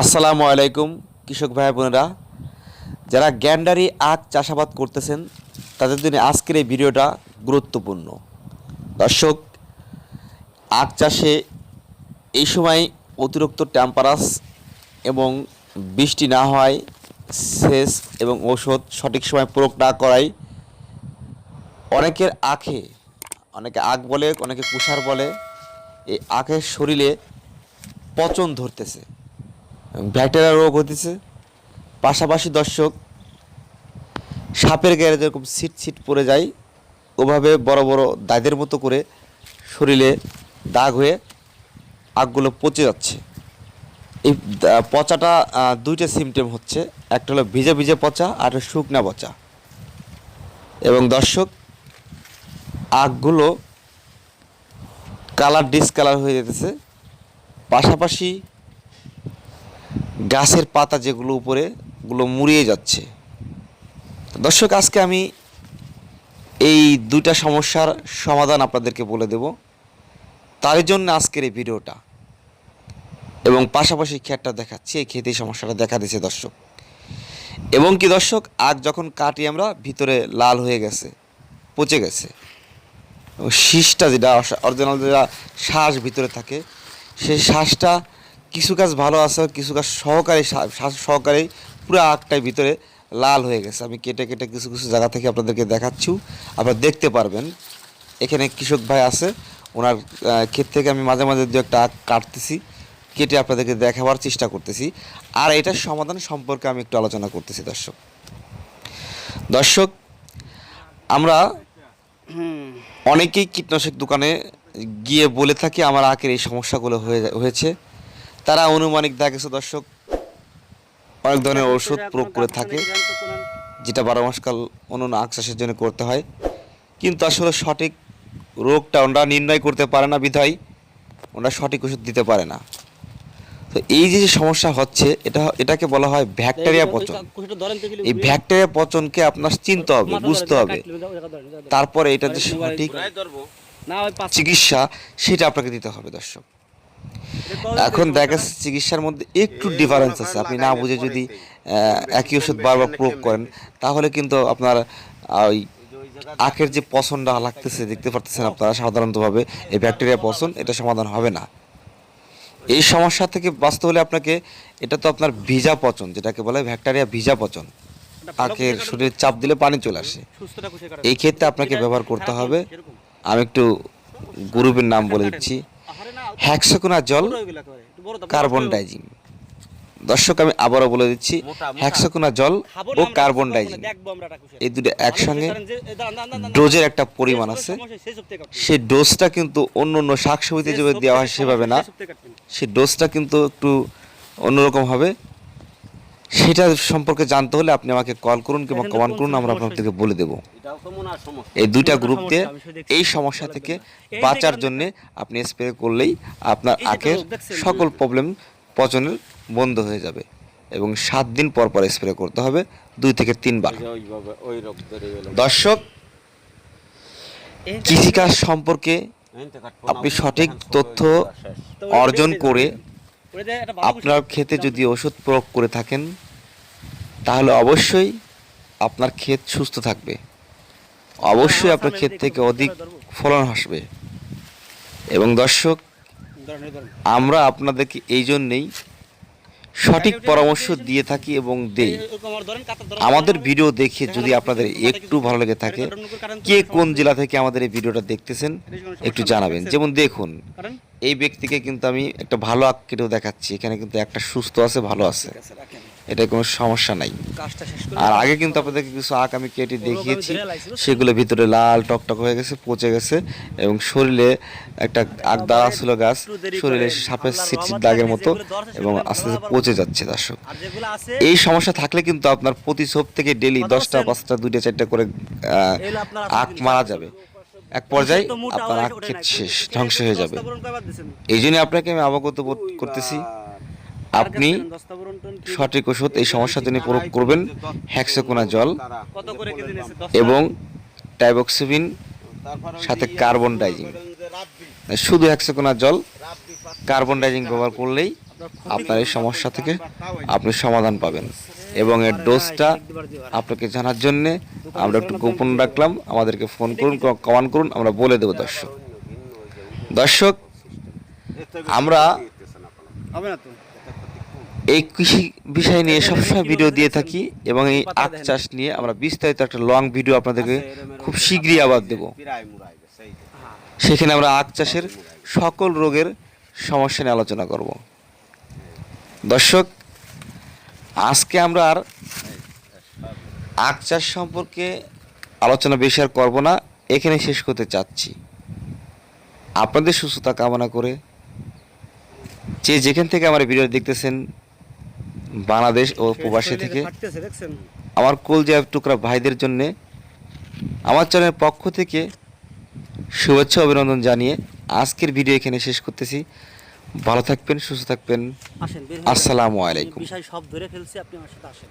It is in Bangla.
আসসালামু আলাইকুম, কৃষক ভাই বোনেরা। যারা গ্যান্ডারি আখ চাষাবাদ করতেছেন, তাদের জন্য আজকের এই ভিডিওটা গুরুত্বপূর্ণ। দর্শক, আখ চাষে এই সময় অতিরিক্ত টেম্পারাস এবং বৃষ্টি না হওয়ায় সেচ এবং ঔষধ সঠিক সময় প্রয়োগ না করায় অনেকের আখে, অনেকে আখ বলে, অনেকে কুষার বলে, এই আখের শরীরে পচন ধরতেছে। ব্যাকটেরিয়া রোগ হতেছে পাশাপাশি দর্শক, সাপের গায়ে যেরকম ছিট ছিট পড়ে যায়, ওভাবে বড় বড় দাগের মতো করে শরীরে দাগ হয়ে আগগুলো পচে যাচ্ছে। এই পচাটা দুইটা সিমটেম হচ্ছে। একটা হলো ভিজে ভিজে পচা, আর শুকনা পচা। এবং দর্শক, আগগুলো কালার ডিসকালার হয়ে যেতেছে। পাশাপাশি গাছের পাতা যেগুলো উপরে, গুলো মুড়িয়ে যাচ্ছে। দর্শক, আজকে আমি এই দুইটা সমস্যার সমাধান আপনাদেরকে বলে দেব। তার জন্য আজকের এই ভিডিওটা। এবং পাশাপাশি ক্ষেতটা দেখাচ্ছি, এই এই সমস্যাটা দেখা দিয়েছে দর্শক। এবং কি দর্শক আগ যখন কাটি আমরা, ভিতরে লাল হয়ে গেছে, পচে গেছে। শীষটা যেটা অরিজিনাল যেটা শ্বাস ভিতরে থাকে, সেই শ্বাসটা কিছু গাছ ভালো আছে, কিছু গাছ সহকারে শ্বাস সহকারেই পুরো আগটাই ভিতরে লাল হয়ে গেছে। আমি কেটে কেটে কিছু কিছু জায়গা থেকে আপনাদেরকে দেখাচ্ছি। আপনারা দেখতে পারবেন। এখানে কৃষক ভাই আছে। ওনার ক্ষেত থেকে আমি মাঝে মাঝে দু একটা আখ কাটতেছি। কেটে আপনাদেরকে দেখাবার চেষ্টা করতেছি। আর এটার সমাধান সম্পর্কে আমি একটু আলোচনা করতেছি, দর্শক। দর্শক, আমরা অনেকেই কীটনাশক দোকানে গিয়ে বলে থাকি, আমার আখের এই সমস্যাগুলো হয়ে, হয়েছে। তারা অনুমানিক দেখেছে দর্শক অনেক ধরনের ওষুধ প্রয়োগ করে থাকে যেটা বারো মাসকাল অন্যান্য আখ চাষের জন্য করতে হয়। কিন্তু আসলে সঠিক রোগটা ওরা নির্ণয় করতে পারে না বিধায় ওরা সঠিক ওষুধ দিতে পারে না। তো এই যে যে সমস্যা হচ্ছে এটা এটাকে বলা হয় ব্যাকটেরিয়া পচন। এই ব্যাকটেরিয়া পচনকে আপনার চিনতে হবে বুঝতে হবে। তারপরে এটা যে সঠিক চিকিৎসা সেটা আপনাকে দিতে হবে দর্শক। এখন দেখা যাচ্ছে চিকিৎসার মধ্যে একটু ডিফারেন্স আছে। আপনি না বুঝে যদি একই ওষুধ বারবার প্রয়োগ করেন, তাহলে কিন্তু আপনার ওই আখের যে পচনটা লাগতেছে, দেখতে পারতেছেন আপনারা সাধারণতভাবে, এই ব্যাকটেরিয়া পছন্দ এটা সমাধান হবে না। এই সমস্যা থেকে বাঁচতে হলে আপনাকে, এটা তো আপনার ভিজা পচন, যেটাকে বলে ব্যাকটেরিয়া ভিজা পচন। আখের শরীরে চাপ দিলে পানি চলে আসে। এই ক্ষেত্রে আপনাকে ব্যবহার করতে হবে। আমি একটু গ্রুপের নাম বলে দিচ্ছি। হ্যাক্সাকোনা জল কার্বন ডাইজিং দর্শক আমি আবারও বলে দিচ্ছি হ্যাক্সাকোনা জল ও কার্বন ডাইজিং এই দুটো একসঙ্গে ডোজের একটা পরিমাণ আছে। সেই ডোজটা কিন্তু অন্য অন্য শাকসবজিতে যেভাবে দেওয়া হয় সেভাবে না। সেই ডোজটা কিন্তু একটু অন্যরকম হবে। সেটা সম্পর্কে জানতে হলে আপনি আমাকে কল করুন কিংবা কমান করুন আমরা আপনাদেরকে বলে দেবো। এই দুইটা গ্রুপ দিয়ে এই সমস্যা থেকে বাঁচার জন্য আপনি স্প্রে করলেই আপনার আখের? সকল প্রবলেম পচনের বন্ধ হয়ে যাবে এবং সাত দিন পর পর স্প্রে করতে হবে দুই থেকে তিনবার। দর্শক কৃষিকাজ সম্পর্কে আপনি সঠিক তথ্য অর্জন করে আপনার ক্ষেতে যদি ওষুধ প্রয়োগ করে থাকেন তাহলে অবশ্যই আপনার ক্ষেত সুস্থ থাকবে। অবশ্যই আপনার ক্ষেত থেকে অধিক ফলন আসবে। এবং দর্শক আমরা আপনাদেরকে এই জন্যেই সঠিক পরামর্শ দিয়ে থাকি এবং দেই। আমাদের ভিডিও দেখে যদি আপনাদের একটু ভালো লেগে থাকে কে কোন জেলা থেকে আমাদের এই ভিডিওটা দেখতেছেন একটু জানাবেন। যেমন দেখুন এই ব্যক্তিকে কিন্তু আমি একটা ভালো কেটেও দেখাচ্ছি। এখানে কিন্তু একটা সুস্থ আছে ভালো আছে। এটা কোনো সমস্যা নাই। আর আগে কিন্তু আপনাদেরকে কিছু আখ আমি কেটে দেখিয়েছি। সেগুলো ভিতরে লাল টকটক হয়ে গেছে পচে গেছে এবং শরীরে একটা আখ দাঁড়া ছিল গাছ শরীরে সাপের সিট সিট দাগের মতো এবং আস্তে আস্তে পচে যাচ্ছে দর্শক। এই সমস্যা থাকলে কিন্তু আপনার প্রতি সোপ থেকে ডেলি দশটা পাঁচটা দুইটা চারটা করে আঁক মারা যাবে। এক পর্যায়ে আপনার আখ ক্ষেত শেষ ধ্বংস হয়ে যাবে। এই জন্য আপনাকে আমি অবগত বোধ করতেছি। আপনি সঠিক ওষুধ এই সমস্যার জন্য প্রয়োগ করবেন হ্যাক্সাকোনা জল এবং টাইবক্সিভিন সাথে কার্বন ডাইজিং শুধু হ্যাক্সাকোনা জল কার্বন ডাইজিং ব্যবহার করলেই আপনার এই সমস্যা থেকে আপনি সমাধান পাবেন। এবং এর ডোজটা আপনাকে জানার জন্যে আমরা একটু গোপন রাখলাম, আমাদেরকে ফোন করুন কমান করুন, আমরা বলে দেবো দর্শক। দর্শক, আমরা এই কৃষি বিষয় নিয়ে সবসময় ভিডিও দিয়ে থাকি এবং এই আখ চাষ নিয়ে আমরা বিস্তারিত একটা লং ভিডিও আপনাদেরকে খুব শীঘ্রই আবার দেব। সেখানে আমরা আখ চাষের সকল রোগের সমস্যা নিয়ে আলোচনা করব। দর্শক আজকে আমরা আর আখ চাষ সম্পর্কে আলোচনা বেশি আর করব না। এখানে শেষ করতে চাচ্ছি। আপনাদের সুস্থতা কামনা করে যে যেখান থেকে আমার ভিডিও দেখতেছেন বাংলাদেশ ও প্রবাসী থেকে আমার কলজা টুকরা ভাইদের জন্যে আমার চ্যানেলের পক্ষ থেকে শুভেচ্ছা অভিনন্দন জানিয়ে আজকের ভিডিও এখানে শেষ করতেছি। ভালো থাকবেন সুস্থ থাকবেন। আসসালামু আলাইকুম। বিষয় সব ধরে ফেলছি আপনি আমার সাথে আসেন।